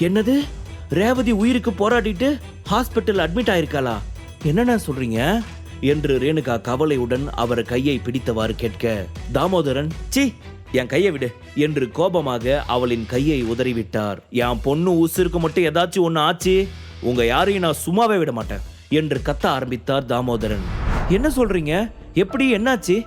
என்னது? ரேவதி உயிருக்கு போராடிட்டு ஹாஸ்பிட்டல் அட்மிட் ஆயிருக்காளா? என்னென்ன சொல்றீங்க? என்று ரேணுகா கவலையுடன் அவர் கையை பிடித்தவாறு கேட்க தாமோதரன் சி என் கையை விடு என்று கோபமாக அவளின் கையை உதறிவிட்டார். என் பொண்ணு உசுருக்கு மட்டும் ஏதாச்சும் ஒண்ணு ஆச்சு உங்க யாரையும் நான் சும்மாவே விட மாட்டேன் என்று கத்த ஆரம்பித்தார் தாமோதரன். என்ன சொல்றீங்க? எப்படி என்னாச்சு?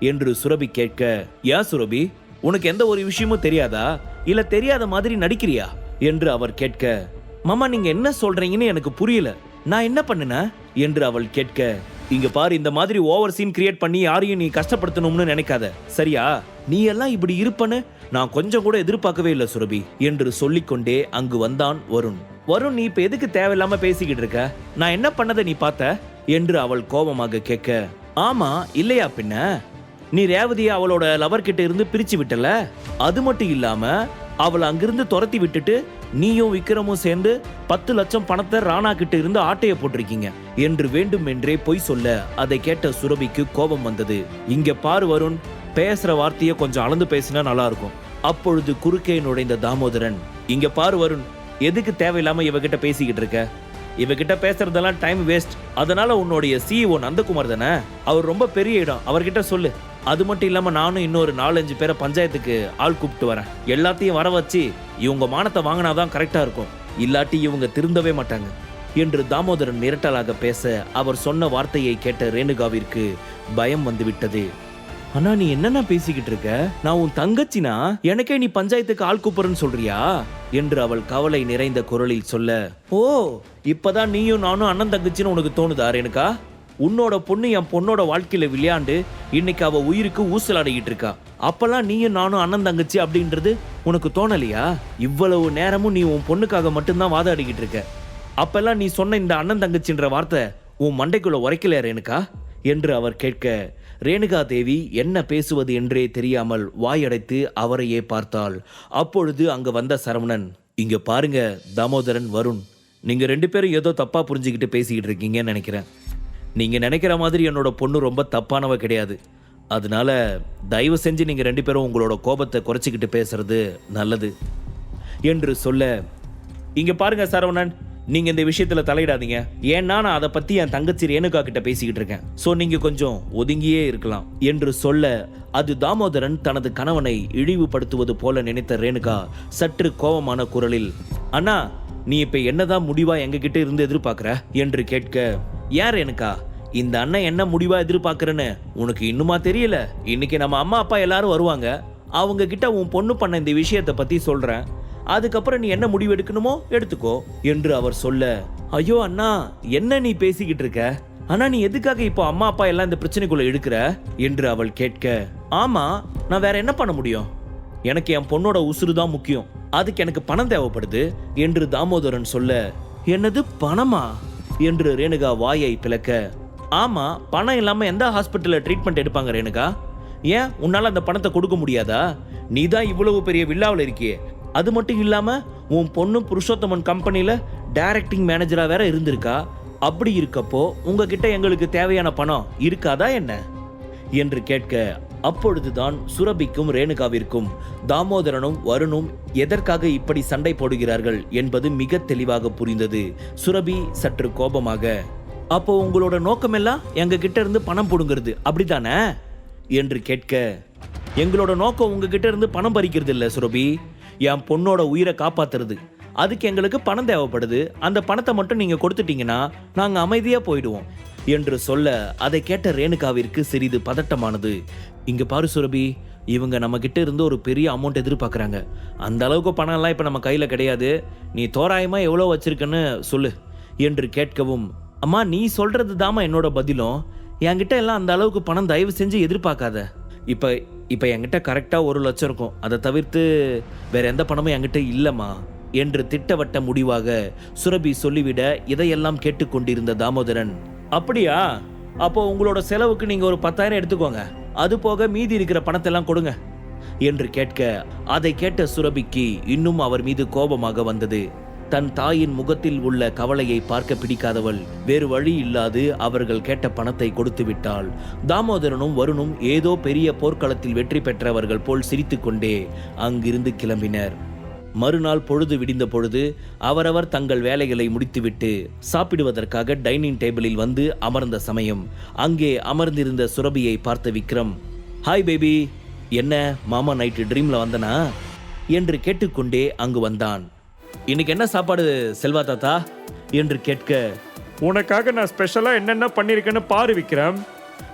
என்று சுரபி கேட்க ஏன் சுரபி உனக்கு எந்த ஒரு விஷயமும் தெரியாதா? இல்ல தெரியாத மாதிரி நடிக்கிறியா? என்று அவர் கேட்க மாமா நீங்க என்ன சொல்றீங்கன்னு எனக்கு புரியல. நான் என்ன பண்ணுன? என்று அவள் கேட்க இங்க பாரு இந்த மாதிரி ஓவர் சீன் கிரியேட் பண்ணி யாரையும் நீ கஷ்டப்படுத்தணும்னு நினைக்காத. சரியா? நீ எல்லாம் இப்படி இருப்பன்னு நான் கொஞ்சம் கூட எதிர்பார்க்கவே இல்லை சுரபி என்று சொல்லிக்கொண்டே அங்கு வந்தான் வருண். வருண் நீ இப்ப எதுக்கு தேவையில்லாம பேசிக்கிட்டு இருக்க? நான் என்ன பண்ணதை நீ பார்த்த? என்று அவள் கோபமாக கேட்க ஆமா இல்லையா பின்ன? நீ ரேவதியை அவளோட லவர் கிட்ட இருந்து பிரிச்சு விட்டல? அது மட்டும் இல்லாம அவளை அங்கிருந்து துரத்தி விட்டுட்டு நீயும் விக்ரமும் சேர்ந்து பத்து லட்சம் பணத்தை ராணா கிட்ட இருந்து ஆட்டைய போட்டிருக்கீங்க. என்று வேண்டும் என்றே பொய் சொல்ல அதை கேட்ட சுரபிக்கு கோபம் வந்தது. இங்க பாரு வருண் பேசுற வார்த்தையை கொஞ்சம் அளந்து பேசினா நல்லா இருக்கும் அப்பொழுது குறுக்கே நுழைந்த தாமோதரன் இங்க பாரு வருண் எதுக்கு தேவையில்லாம இவகிட்ட பேசிக்கிட்டு இருக்க? இவகிட்ட பேசுறதெல்லாம் டைம் வேஸ்ட் அதனால உன்னுடைய சிஇஓ நந்தகுமார் தானே? அவர் ரொம்ப பெரிய இடம். அவர்கிட்ட சொல்லு. அது மட்டும் இல்லாமல் நானும் இன்னொரு நாலஞ்சு பேரை பஞ்சாயத்துக்கு ஆள் கூப்பிட்டு வரேன். எல்லாத்தையும் வர வச்சு இவங்க மானத்தை வாங்கினாதான் கரெக்டாக இருக்கும். இல்லாட்டி இவங்க திருந்தவே மாட்டாங்க. என்று தாமோதரன் மிரட்டலாக பேச அவர் சொன்ன வார்த்தையை கேட்ட ரேணுகாவிற்கு பயம் வந்துவிட்டது. அண்ணா நீ என்னென்ன பேசிக்கிட்டு இருக்க? நான் உன் தங்கச்சினா? எனக்கே நீ பஞ்சாயத்துக்கு ஆள் கூப்பிடுறன்னு சொல்றியா? என்று அவள் கவலை நிறைந்த குரலில் சொல்ல ஓ இப்பதான் நீயும் நானும் அண்ணன் தங்கச்சின்னு உனக்கு தோணுதா ரேணுகா? உன்னோட பொண்ணு என் பொண்ணோட வாழ்க்கையில விளையாண்டு இன்னைக்கு அவ உயிருக்கு ஊசலாடிக்கிட்டு இருக்கா. அப்பெல்லாம் நீயும் நானும் அண்ணன் தங்கச்சி அப்படின்றது உனக்கு தோணலையா? இவ்வளவு நேரமும் நீ உன் பொண்ணுக்காக மட்டும்தான் வாதாடிக்கிட்டு இருக்க. அப்பெல்லாம் நீ சொன்ன இந்த அண்ணன் தங்கச்சின்ற வார்த்தை உன் மண்டைக்குள்ள உரைக்கல ரேணுகா? என்று அவர் கேட்க ரேணுகா தேவி என்ன பேசுவது என்றே தெரியாமல் வாயடைத்து அவரையே பார்த்தாள். அப்பொழுது அங்கு வந்த சரவணன் இங்க பாருங்க தாமோதரன் வருண். நீங்க ரெண்டு பேரும் ஏதோ தப்பா புரிஞ்சுக்கிட்டு பேசிக்கிட்டு இருக்கீங்கன்னு நினைக்கிறேன். நீங்கள் நினைக்கிற மாதிரி என்னோட பொண்ணு ரொம்ப தப்பானவ கிடையாது. அதனால தயவு செஞ்சு நீங்கள் ரெண்டு பேரும் உங்களோட கோபத்தை குறைச்சிக்கிட்டு பேசுறது நல்லது. என்று சொல்ல இங்கே பாருங்க சரவணன் நீங்கள் இந்த விஷயத்தில் தலையிடாதீங்க. ஏன்னா நான் அதை பற்றி என் தங்கச்சி ரேணுகா கிட்ட பேசிக்கிட்டு இருக்கேன். ஸோ நீங்கள் கொஞ்சம் ஒதுங்கியே இருக்கலாம். என்று சொல்ல அது தாமோதரன் தனது கணவனை இழிவுபடுத்துவது போல நினைத்த ரேணுகா சற்று கோபமான குரலில் அண்ணா நீ இப்போ என்னதான் முடிவா எங்ககிட்ட இருந்து எதிர்பார்க்குற? என்று கேட்க ஏன் எனக்கா? இந்த அண்ணன் என்ன முடிவா எதிர்பார்க்குறேன்னு உனக்கு இன்னுமா தெரியல? இன்னைக்கு நம்ம அம்மா அப்பா எல்லாரும் வருவாங்க. அவங்க கிட்ட உன் பொண்ணு பண்ண இந்த விஷயத்தை பத்தி சொல்றேன். அதுக்கப்புறம் நீ என்ன முடிவு எடுக்கணுமோ எடுத்துக்கோ என்று அவர் சொல்ல ஐயோ அண்ணா என்ன நீ பேசிக்கிட்டு இருக்க? ஆனா நீ எதுக்காக இப்போ அம்மா அப்பா எல்லாம் இந்த பிரச்சனைக்குள்ள எடுக்கிற? என்று அவள் கேட்க ஆமா நான் வேற என்ன பண்ண முடியும்? எனக்கு என் பொண்ணோட உசுறு தான் முக்கியம். அதுக்கு எனக்கு பணம் தேவைப்படுது என்று தாமோதரன் சொல்ல என்னது பணமா? என்று ரேணுகா வாயை பிளக்க. ஆமா பணம் இல்லாம எந்த ஹாஸ்பிட்டல்ல ட்ரீட்மெண்ட் எடுப்பாங்க ரேணுகா? ஏன்? உன்னால அந்த பணத்தை கொடுக்க முடியாதா? நீ தான் இவ்வளவு பெரிய வில்லாவில் இருக்கியே. அது மட்டும் இல்லாம உன் பொண்ணு புருஷோத்தமன் கம்பெனியில டைரக்டிங் மேனேஜரா வேற இருந்திருக்கா? அப்படி இருக்கப்போ உங்ககிட்ட எங்களுக்கு தேவையான பணம் இருக்காதா என்ன? என்று கேட்க அப்பொழுதுதான் சுரபிக்கும் ரேணுகாவிற்கும் தாமோதரனும் வருணும் எதற்காக இப்படி சண்டை போடுகிறார்கள் என்பது மிக தெளிவாக புரிந்தது. சுரபி சற்று கோபமாக அப்போ உங்களோட நோக்கமெல்லாம் எங்க கிட்ட இருந்து பணம் புடுங்கிறது அப்படித்தானே? என்று கேட்க எங்களோட நோக்கம் உங்ககிட்ட இருந்து பணம் பறிக்கிறது இல்லை சுரபி. என் பொண்ணோட உயிரை காப்பாத்துறது. அதுக்கு எங்களுக்கு பணம் தேவைப்படுது. அந்த பணத்தை மட்டும் நீங்க கொடுத்துட்டீங்கன்னா நாங்க அமைதியா போயிடுவோம். என்று சொல்ல அதை கேட்ட ரேணுகாவிற்கு சிறிது பதட்டமானது. இங்க பாரு சுரபி இவங்க நம்ம கிட்ட இருந்து ஒரு பெரிய அமௌண்ட் எதிர்பார்க்குறாங்க. அந்த அளவுக்கு பணம் எல்லாம் நம்ம கையில் கிடையாது. நீ தோராயமாக எவ்வளோ வச்சிருக்கன்னு சொல்லு என்று கேட்கவும் அம்மா நீ சொல்றது தாமா என்னோட பதிலும். என்கிட்ட எல்லாம் அந்த அளவுக்கு பணம் தயவு செஞ்சு எதிர்பார்க்காத. இப்போ இப்போ என்கிட்ட கரெக்டாக ஒரு லட்சம் இருக்கும். அதை தவிர்த்து வேற எந்த பணமும் என்கிட்ட இல்லைம்மா என்று திட்டவட்ட முடிவாக சுரபி சொல்லிவிட இதையெல்லாம் கேட்டுக்கொண்டிருந்த தாமோதரன் அப்படியா? அப்போ உங்களோட செலவுக்கு நீங்க ஒரு பத்தாயிரம் எடுத்துக்கோங்க. அது போக மீதி இருக்கிற பணத்தெல்லாம் கொடுங்க என்று கேட்க அதை கேட்ட சுரபிக்கு இன்னும் அவர் மீது கோபமாக வந்தது. தன் தாயின் முகத்தில் உள்ள கவலையை பார்க்க பிடிக்காதவள் வேறு வழி இல்லாது அவர்கள் கேட்ட பணத்தை கொடுத்து விட்டாள். தாமோதரனும் வருணும் ஏதோ பெரிய போர்க்களத்தில் வெற்றி பெற்றவர்கள் போல் சிரித்துக்கொண்டே அங்கிருந்து கிளம்பினர். மறுநாள் பொழுது விடிந்த பொழுது அவரவர் தங்கள் வேலைகளை முடித்துவிட்டு சாப்பிடுவதற்காக டைனிங் டேபிளில் வந்து அமர்ந்த சமயம். அங்கே அமர்ந்திருந்த சுரபியை பார்த்த விக்ரம் ஹாய் பேபி என்ன மாமா நைட்டு ட்ரீம்ல வந்தனா? என்று கேட்டுக்கொண்டே அங்கு வந்தான். இன்னைக்கு என்ன சாப்பாடு செல்வா தாத்தா? என்று கேட்க உனக்காக நான் ஸ்பெஷலாக என்னென்ன பண்ணியிருக்கேன்னு பாரு விக்ரம்.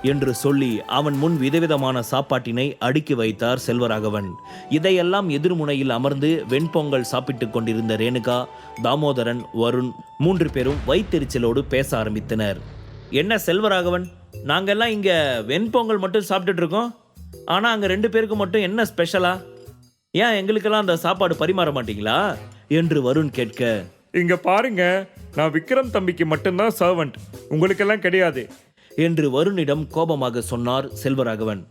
என்று சொல்லி அவன் முன் விதவிதமான சாப்பாட்டினை அடுக்கி வைத்தார் செல்வராகவன். இதையெல்லாம் எதிர்முனையில் அமர்ந்து வெண்பொங்கல் சாப்பிட்டுக் கொண்டிருந்த ரேணுகா தாமோதரன் வருண் மூன்று பேரும் வைத்தெரிச்சலோடு பேச ஆரம்பித்தனர். என்ன செல்வராகவன்? நாங்கெல்லாம் இங்க வெண்பொங்கல் மட்டும் சாப்பிட்டுட்டு இருக்கோம். ஆனா அங்க ரெண்டு பேருக்கு மட்டும் என்ன ஸ்பெஷலா? ஏன் எங்களுக்கெல்லாம் அந்த சாப்பாடு பரிமாற மாட்டீங்களா? என்று வருண் கேட்க இங்க பாருங்க நான் விக்ரம் தம்பிக்கு மட்டும்தான் சர்வன்ட் உங்களுக்கெல்லாம் கிடையாது. என்று வருணிடம் கோபமாக சொன்னார் செல்வராகவன்.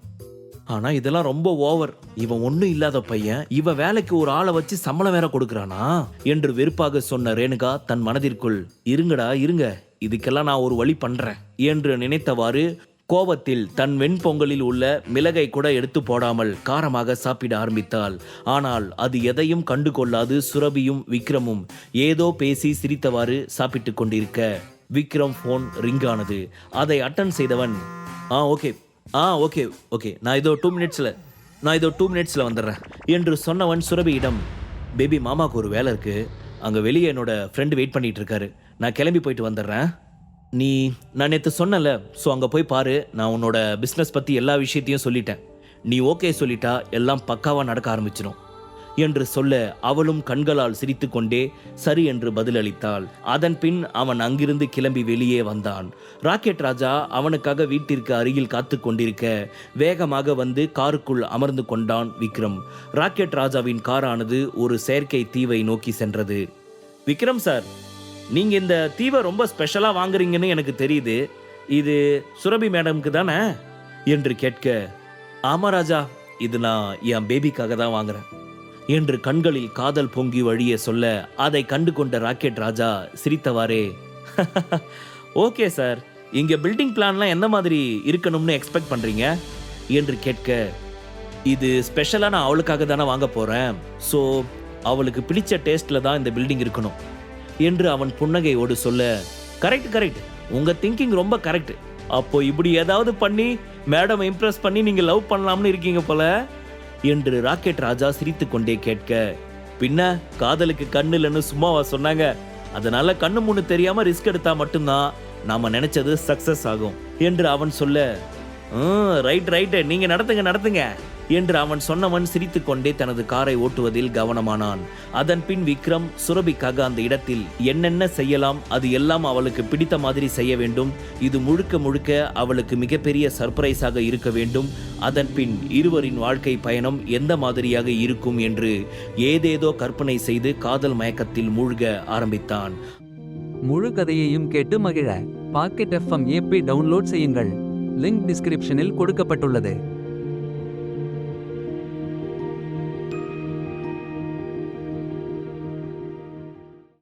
ஆனா இதெல்லாம் ரொம்ப ஓவர் இவன் ஒண்ணும் இல்லாத பையன். இவ வேலைக்கு ஒரு ஆளை வச்சு சம்பளம் வேற கொடுக்கறானா? என்று வெறுப்பாக சொன்ன ரேணுகா தன் மனதிற்குள் இருங்கடா இருங்க. இதுக்கெல்லாம் நான் ஒரு வழி பண்றேன். என்று நினைத்தவாறு கோபத்தில் தன் வெண்பொங்கலில் உள்ள மிளகை கூட எடுத்து போடாமல் காரமாக சாப்பிட ஆரம்பித்தாள். ஆனால் அது எதையும் கண்டு கொள்ளாது சுரபியும் விக்ரமும் ஏதோ பேசி சிரித்தவாறு சாப்பிட்டு கொண்டிருக்க விக்ரம் ஃபோன் ரிங் ஆனது. அதை அட்டன் செய்தவன் ஆ ஓகே ஆ ஓகே ஓகே நான் இதோ டூ மினிட்ஸில் நான் இதோ டூ மினிட்ஸில் வந்துடுறேன் என்று சொன்னவன் சுரபியிடம் பேபி மாமாவுக்கு ஒரு வேலை இருக்குது அங்கே வெளியே என்னோட ஃப்ரெண்டு வெயிட் பண்ணிகிட்டு இருக்காரு. நான் கிளம்பி போயிட்டு வந்துடுறேன். நீ நான் நேற்று சொன்னல ஸோ அங்கே போய் பாரு. நான் உன்னோட பிஸ்னஸ் பற்றி எல்லா விஷயத்தையும் சொல்லிட்டேன். நீ ஓகே சொல்லிட்டா எல்லாம் பக்காவாக நடக்க ஆரம்பிச்சிடும் என்று சொல்ல அவளும் கண்களால் சிரித்துக்கொண்டே சரி என்று பதிலளித்தாள். அதன் பின் அவன் அங்கிருந்து கிளம்பி வெளியே வந்தான். ராக்கெட் ராஜா அவனுக்காக வீட்டிற்கு அருகில் காத்து கொண்டிருக்க வேகமாக வந்து காருக்குள் அமர்ந்து கொண்டான் விக்ரம். ராக்கெட் ராஜாவின் காரானது ஒரு செயற்கை தீவை நோக்கி சென்றது. விக்ரம் சார் நீங்க இந்த தீவை ரொம்ப ஸ்பெஷலா வாங்குறீங்கன்னு எனக்கு தெரியுது. இது சுரபி மேடம்க்கு தானே? என்று கேட்க ஆமா ராஜா இது நான் என் பேபிக்காக தான் வாங்குறேன். என்று கண்களில் காதல் பொங்கி வழிய சொல்ல அதை கண்டு கொண்ட ராக்கெட் ராஜா சிரித்தவாறே ஓகே சார் இங்க பில்டிங் பிளான்லாம் எந்த மாதிரி இருக்கணும்னு எக்ஸ்பெக்ட் பண்றீங்க? என்று கேட்க இது ஸ்பெஷலாக நான் அவளுக்காக தானே வாங்க போறேன் ஸோ அவளுக்கு பிடிச்ச டேஸ்ட்ல தான் இந்த பில்டிங் இருக்கணும் என்று அவன் புன்னகையோடு சொல்ல கரெக்ட் கரெக்ட் உங்க திங்கிங் ரொம்ப கரெக்ட் அப்போ இப்படி ஏதாவது பண்ணி மேடம் இம்ப்ரெஸ் பண்ணி நீங்க லவ் பண்ணலாம்னு இருக்கீங்க போல. என்று ராக்கெட் ராஜா சிரித்துக்கொண்டே கேட்க பின்ன காதலுக்கு கண்ணு இல்லைன்னு சும்மாவா சொன்னாங்க? அதனால கண்ணு முன்னு தெரியாம ரிஸ்க் எடுத்தா மட்டும்தான் நாம நினைச்சது சக்சஸ் ஆகும் என்று அவன் சொல்ல ரைட் ரைட்டு நீங்க நடத்துங்க நடத்துங்க. என்று அவன் சொன்னவன் சிரித்துக்கொண்டே தனது காரை ஓட்டுவதில் கவனமானான். அதன் பின் விக்ரம் சுரபிக்காக அந்த இடத்தில் என்னென்ன செய்யலாம்? அது எல்லாம் அவளுக்கு பிடித்த மாதிரி செய்ய வேண்டும். இது முழுக்க முழுக்க அவளுக்கு மிகப்பெரிய சர்ப்ரைஸாக இருக்க வேண்டும். அதன் பின் இருவரின் வாழ்க்கை பயணம் எந்த மாதிரியாக இருக்கும்? என்று ஏதேதோ கற்பனை செய்து காதல் மயக்கத்தில் மூழ்க ஆரம்பித்தான். முழு கதையையும் கேட்டு மகிழ. பாக்கெட் எஃப்எம் ஏபி டவுன்லோட் செய்யுங்கள். லிங்க் டிஸ்கிரிப்ஷனில் கொடுக்கப்பட்டுள்ளது.